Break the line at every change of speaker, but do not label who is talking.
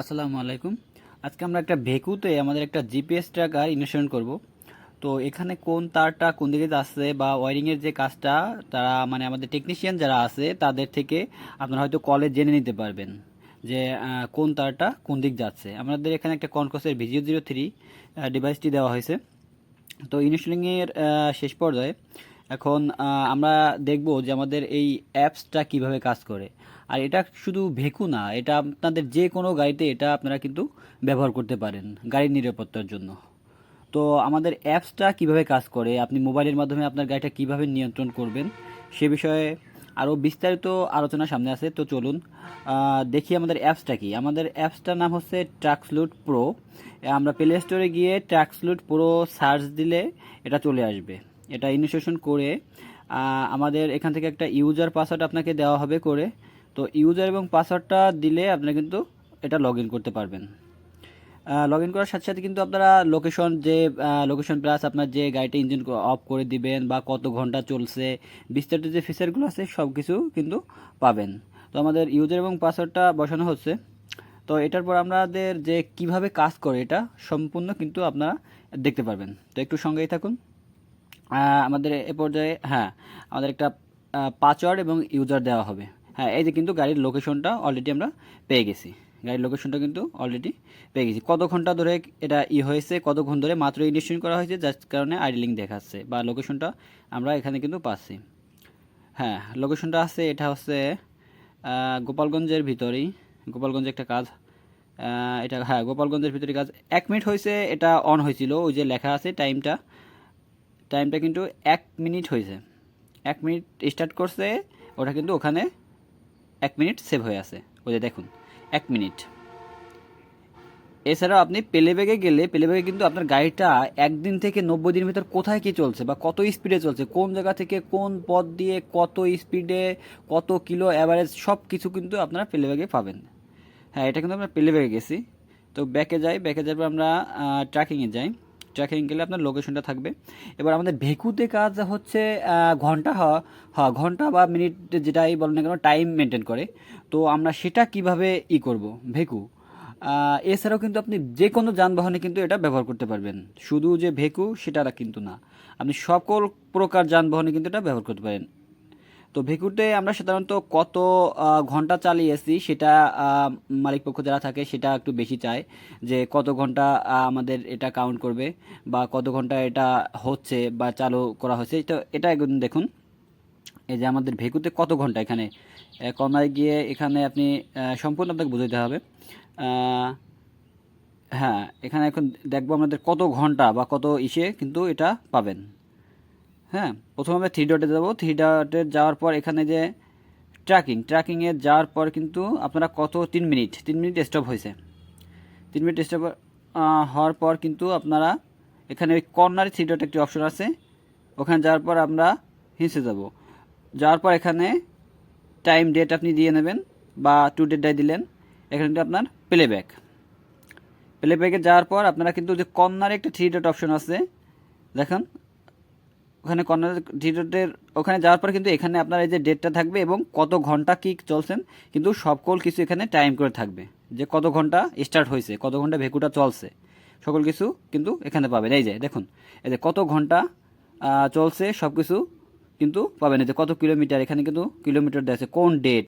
আসসালামু আলাইকুম। আজকে আমরা একটা ভেকুতে আমাদের একটা জিপিএস ট্র্যাকার ইনস্টল করব। তো এখানে কোন তারটা কোন দিকে যাচ্ছে বা ওয়ারিংয়ের যে কাজটা, তারা মানে আমাদের টেকনিশিয়ান যারা আছে, তাদের থেকে আপনারা হয়তো কলে জেনে নিতে পারবেন যে কোন তারটা কোন দিক যাচ্ছে। আমাদের এখানে একটা কনকসের ভিজিও জিরো থ্রি ডিভাইসটি দেওয়া হয়েছে। তো ইনস্টলিংয়ের শেষ পর্যায়ে এখন আমরা দেখব যে আমাদের এই অ্যাপসটা কীভাবে কাজ করে। আর এটা শুধু ভেকু না, এটা আপনাদের যে কোনো গাড়িতে এটা আপনারা কিন্তু ব্যবহার করতে পারেন, গাড়ির নিরাপত্তার জন্য। তো আমাদের অ্যাপসটা কীভাবে কাজ করে, আপনি মোবাইলের মাধ্যমে আপনার গাড়িটা কীভাবে নিয়ন্ত্রণ করবেন, সে বিষয়ে আরও বিস্তারিত আলোচনা সামনে আছে। তো চলুন দেখি আমাদের অ্যাপসটা কি। আমাদের অ্যাপসটার নাম হচ্ছে ট্র্যাক্সলুট প্রো। আমরা প্লে স্টোরে গিয়ে ট্র্যাক্সলুট প্রো সার্চ দিলে এটা চলে আসবে। এটা ইনস্টলেশন করে আমাদের এখান থেকে একটা ইউজার পাসওয়ার্ড আপনাকে দেওয়া হবে করে। তো ইউজার এবং পাসওয়ার্ডটা দিলে আপনি কিন্তু এটা লগ করতে পারবেন। লগ ইন করার সাথে সাথে কিন্তু আপনারা লোকেশন যে লোকেশন প্লাস আপনার যে গাড়িটা ইঞ্জিন অফ করে দিবেন বা কত ঘণ্টা চলছে, বিস্তারিত যে ফিচারগুলো আছে সব কিছু কিন্তু পাবেন। তো আমাদের ইউজার এবং পাসওয়ার্ডটা বসানো হচ্ছে। তো এটার পর আমাদের যে কীভাবে কাজ করে এটা সম্পূর্ণ কিন্তু আপনারা দেখতে পারবেন। তো একটু সঙ্গেই থাকুন। আমাদের এ পর্যায়ে হ্যাঁ আমাদের একটা পাসওয়ার্ড এবং ইউজার দেওয়া হবে। হ্যাঁ এই যে কিন্তু গাড়ির লোকেশনটা অলরেডি আমরা পেয়ে গেছি। গাড়ির লোকেশনটা কিন্তু অলরেডি পেয়ে গেছি। কত ঘণ্টা ধরে এটা ই হয়েছে, কতক্ষণ ধরে মাত্র ইনস্টল করা হয়েছে, যার কারণে আইডি আইডলিং দেখাচ্ছে, বা লোকেশনটা আমরা এখানে কিন্তু পাচ্ছি। হ্যাঁ লোকেশনটা আছে, এটা হচ্ছে গোপালগঞ্জের ভিতরেই। গোপালগঞ্জে একটা কাজ এটা হ্যাঁ গোপালগঞ্জের ভিতরে কাজ। এক মিনিট হয়েছে, এটা অন হয়েছিল, ওই যে লেখা আছে টাইমটা টাইমটা কিন্তু এক মিনিট হয়েছে। এক মিনিট স্টার্ট করছে, ওটা কিন্তু ওখানে এক মিনিট সেভ হয়ে আছে। ওই যে দেখুন, এক মিনিট। এছাড়াও আপনি প্লেব্যাগে গেলে প্লেব্যাগে কিন্তু আপনার গাড়িটা একদিন থেকে নব্বই দিনের ভিতর কোথায় কি চলছে বা কত স্পিডে চলছে, কোন জায়গা থেকে কোন পথ দিয়ে কত স্পিডে কত কিলো অ্যাভারেজ সব কিছু কিন্তু আপনারা প্লেব্যাগে পাবেন। হ্যাঁ এটা কিন্তু আমরা প্লেব্যাগে গেছি। তো ব্যাকে যাই ব্যাকে যাওয়ার পর আমরা ট্র্যাকিংয়ে যাই। ট্র্যাকিং গেলে আপনার লোকেশনটা থাকবে। এবার আমাদের ভেকুতে কাজ হচ্ছে ঘণ্টা হ- ঘণ্টা বা মিনিট যেটাই বলেন না কেন টাইম মেনটেন করে। তো আমরা সেটা কীভাবে ই করব? ভেকু এছাড়াও কিন্তু আপনি যে কোনো যানবাহনে কিন্তু এটা ব্যবহার করতে পারবেন। শুধু যে ভেকু, সেটা কিন্তু না। আপনি সকল প্রকার যানবাহনে কিন্তু এটা ব্যবহার করতে পারেন। তো ভেকুতে আমরা সাধারণত কত ঘণ্টা চালিয়েছি সেটা মালিকপক্ষ যারা থাকে সেটা একটু বেশি চায়, যে কত ঘণ্টা আমাদের এটা কাউন্ট করবে বা কত ঘণ্টা এটা হচ্ছে বা চালু করা হয়েছে। তো এটা দেখুন, এই যে আমাদের ভেকুতে কত ঘণ্টা এখানে? কর্নারে গিয়ে এখানে আপনি সম্পূর্ণ আপনাকে বুঝাইতে হবে। হ্যাঁ এখানে এখন দেখব আমাদের কত ঘণ্টা বা কত ইসে কিন্তু এটা পাবেন। হ্যাঁ প্রথমে আমরা থ্রি ডটে যাব। থ্রি ডটে যাওয়ার পর এখানে যে ট্র্যাকিং ট্র্যাকিংয়ে যাওয়ার পর কিন্তু আপনারা কত? তিন মিনিট। তিন মিনিট স্টপ হয়েছে। তিন মিনিট স্টপ হওয়ার পর কিন্তু আপনারা এখানে ওই কর্নারে থ্রি ডট একটি অপশন আছে। ওখানে যাওয়ার পর আমরা হিসে যাব। যাওয়ার পর এখানে টাইম ডেট আপনি দিয়ে নেবেন বা টু ডেটটাই দিলেন। এখানে কিন্তু আপনার প্লেব্যাক প্লেব্যাকে যাওয়ার পর আপনারা কিন্তু যে কর্নারে একটা থ্রি ডট অপশন আছে। দেখেন ওখানে কর্নার থিয়েটারের ওখানে যাওয়ার পর কিন্তু এখানে আপনার এই যে ডেটটা থাকবে এবং কত ঘণ্টা কি চলছেন, কিন্তু সকল কিছু এখানে টাইম করে থাকবে। যে কত ঘণ্টা স্টার্ট হয়েছে, কত ঘণ্টা ভেকুটা চলছে, সকল কিছু কিন্তু এখানে পাবেন। এই যে, দেখুন, এই যে কত ঘণ্টা চলছে সব কিছু কিন্তু পাবেন। এই যে কত কিলোমিটার, এখানে কিন্তু কিলোমিটার আছে। কোন ডেট